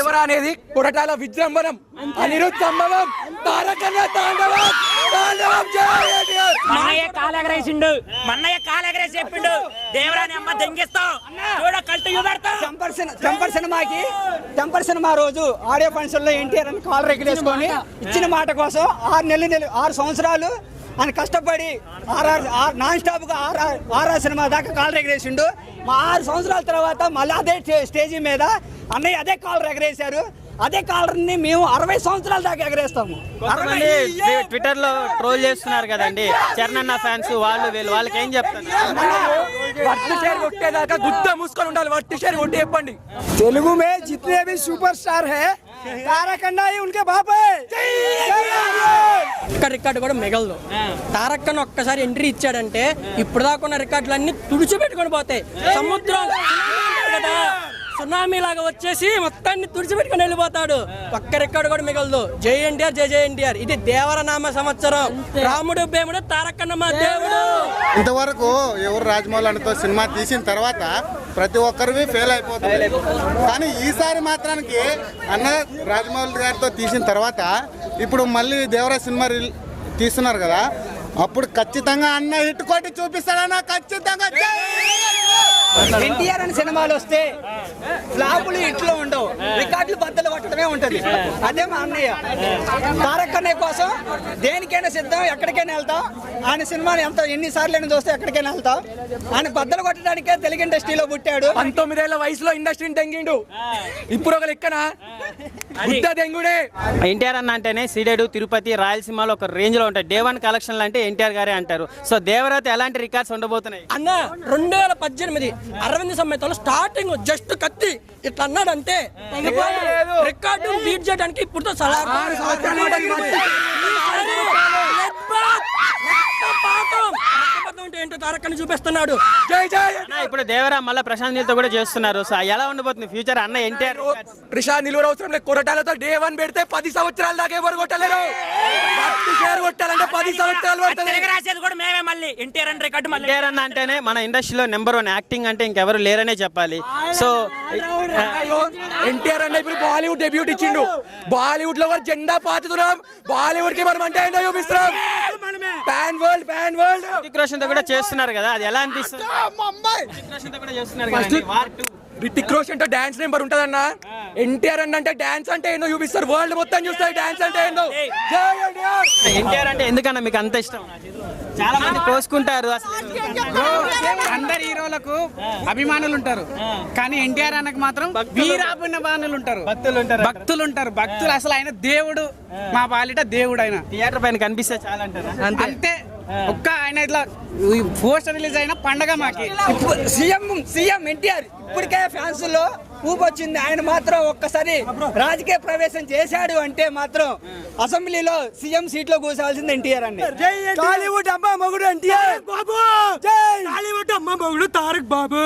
దేవరా అనేది కొరటాల విజృంభణం అనిరుద్ధ సంభవం తారకన్న తాండవం. తాండవం. మన్నయ్య కాలెగరేసిండు. మన్నయ్య కాలెగరేసి చెప్పిండు. దేవరాని అమ్మ దెంగిస్తాం. చూడ కల్టు చూపెడతాం. టెంపర్ సినిమా టెంపర్ సినిమాకి టెంపర్ సినిమా రోజు ఆడియో ఫంక్షన్లో ఎన్టీఆర్ అని కాల్ రెగ్యులేసుకొని ఇచ్చిన మాట. కోసం ఆరు నెలలు నెలలు ఆరు సంవత్సరాలు ఆయన కష్టపడి ఆర్ఆర్ ఆర్ నాన్ స్టాప్గా ఆర్ఆర్ ఆర్ఆర్ సినిమా దాకా కాల్ రెగ్యులేసిండు మా ఆరు సంవత్సరాల తర్వాత మళ్ళీ అదే స్టేజీ మీద అన్నయ్య అదే కాలర్ ఎగరేశారు. అదే కాలర్ని మేము అరవై సంవత్సరాల దాకా ఎగరేస్తాము. ట్విట్టర్లో ట్రోల్ చేస్తున్నారు కదండి. చరణన్న ఫ్యాన్స్ వాళ్ళు వీళ్ళు వాళ్ళకి ఏం చెప్తారు? వట్టి షేర్ కొట్టేదాకా గుద్ద మూసుకొని ఉండాలి. వట్టి షేర్ కొట్టి చెప్పండి. తెలుగు మే జిత్ సూపర్ స్టార్ హే. తారక్ అన్న ఉంటే బాబాయ్ ఒక్క రికార్డు కూడా మిగలదు. తారక్ అన్న ఒక్కసారి ఎంట్రీ ఇచ్చాడంటే ఇప్పుడు దాకా ఉన్న రికార్డులు రికార్డులన్నీ తుడిచిపెట్టుకొని పోతాయి. సముద్రం సునామీ లాగా వచ్చేసి మొత్తాన్ని తుడిచిపెట్టుకుని వెళ్ళిపోతాడు. ఒక్క రికార్డు కూడా మిగలదు. జై ఎన్టీఆర్ జై జై ఎన్టీఆర్. ఇది దేవరనామ సంవత్సరం. రాముడు భీముడు తారకన్న మా దేవుడు. ఇంతవరకు ఎవరు రాజమౌళి సినిమా తీసిన తర్వాత ప్రతి ఒక్కరివి ఫెయిల్ అయిపోతుంది కానీ ఈసారి మాత్రానికి అన్న రాజమౌళి గారితో తీసిన తర్వాత ఇప్పుడు మళ్ళీ దేవరా సినిమా రిల్- తీస్తున్నారు కదా అప్పుడు ఖచ్చితంగా అన్న హిట్ కొట్టి చూపిస్తాడన్న ఖచ్చితంగా! ఎన్టీఆర్ అని సినిమాలు వస్తే ఫ్లాపులు ఇంట్లో ఉండవు. రికార్డులు బద్దలు కొట్టడమే ఉంటది. అదే మా అన్నయ్య. తారక్ అన్నయ్య కోసం దేనికైనా సిద్ధం ఎక్కడికైనా వెళ్తాం. ఆయన సినిమాని ఎంత ఎన్నిసార్లు అయినా చూస్తే ఎక్కడికైనా వెళ్తాం. ఆయన బద్దలు కొట్టడానికే తెలుగు ఇండస్ట్రీలో పుట్టాడు. పంతొమ్మిదేళ్ళ వయసులో ఇండస్ట్రీని దెంగిండు ఇప్పుడు ఒక లెక్కన ఎన్టీఆర్ అన్న అంటేనే సీడెడు తిరుపతి రాయలసీమలో ఒక రేంజ్లో ఉంటాయి. డే వన్ కలెక్షన్లు అంటే ఎన్టీఆర్ గారే అంటారు. సో దేవరాత ఎలాంటి రికార్డ్స్ ఉండబోతున్నాయి? అన్న రెండు వేల పద్దెనిమిది అరవింద్ సమేతలో స్టార్టింగ్ జస్ట్ కత్తి ఇట్లా అన్నాడు అంతే రికార్డు బీట్ చేయడానికి ఇప్పుడు ఏంటో తారక్కని చూపిస్తున్నాడు. జై జై ఇప్పుడు దేవరా మళ్ళీ ప్రశాంత్ నీల్తో కూడా చేస్తున్నారు. సో ఎలా ఉండబోతుంది ఫ్యూచర్ అన్న ఎన్టీఆర్? రిషాద్ నిలువ అవసరం లేదు. కొరటాలతో డే వన్ పెడితే పది సంవత్సరాల దాకా ఎవరు కొట్టలేరు? షేర్ కొట్టాలంటే పది సంవత్సరాలు రాసేది కూడా మేమే మళ్ళీ. ఎన్టీఆర్ అని రికార్డు మళ్ళీ. ఎన్టీఆర్ అన్న అంటేనే మన ఇండస్ట్రీలో నెంబర్ వన్ యాక్టింగ్ అంటే ఇంకెవరు లేరనే చెప్పాలి. సో ఎన్టీఆర్ అన్న ఇప్పుడు బాలీవుడ్ డెబ్యూట్ ఇచ్చిండు. బాలీవుడ్లో జెండా పాతుతున్నాం. బాలీవుడ్కి మనం అంటే ఏంటో చూపిస్తున్నాం pan world pan world Hrithik రోషన్తో కూడా చేస్తున్నారు కదా అది ఎలా అనిపిస్తుంది? రితిక్ రోషన్తో కూడా చేస్తున్నారు కదా వార్ టూ. రితిక్ రోషన్తో డాన్స్ నెంబర్ ఉంటదన్న. ఎన్టీఆర్ అన్న అంటే డాన్స్ అంటే ఏందో చూపిస్తారు. వరల్డ్ మొత్తం చూస్తారు డాన్స్ అంటే ఏందో. ఎన్టీఆర్. అంటే ఎందుకన్నా మీకు అంత ఇష్టం? చాలా మంది కోసుకుంటారు అసలు. అందరు హీరోలకు అభిమానులు ఉంటారు. కానీ ఎన్టీఆర్ అన్నకు మాత్రం వీరాభిమానులు ఉంటారు. భక్తులు ఉంటారు. భక్తులు ఉంటారు. భక్తులు అసలు ఆయన దేవుడు. మా బాలిట దేవుడు ఆయన. థియేటర్ పైన కనిపిస్తే చాలా అంటారా అంతే. ఒక్క ఆయన ఇట్లా పోస్టర్ రిలీజ్ అయిన పండగ మాకి. సీఎం సీఎం ఎన్టీఆర్ ఇప్పటికే ఫ్యాన్స్లో ఊపొచ్చింది. ఆయన మాత్రం ఒక్కసారి రాజకీయ ప్రవేశం చేశాడు అంటే మాత్రం అసెంబ్లీలో సీఎం సీట్లో కూర్చోవాల్సింది ఎన్టీఆర్ అండి టాలీవుడ్ అమ్మ మొగుడు ఎన్టీఆర్. బాబు. టాలీవుడ్ అమ్మ మొగుడు తారక్ బాబు.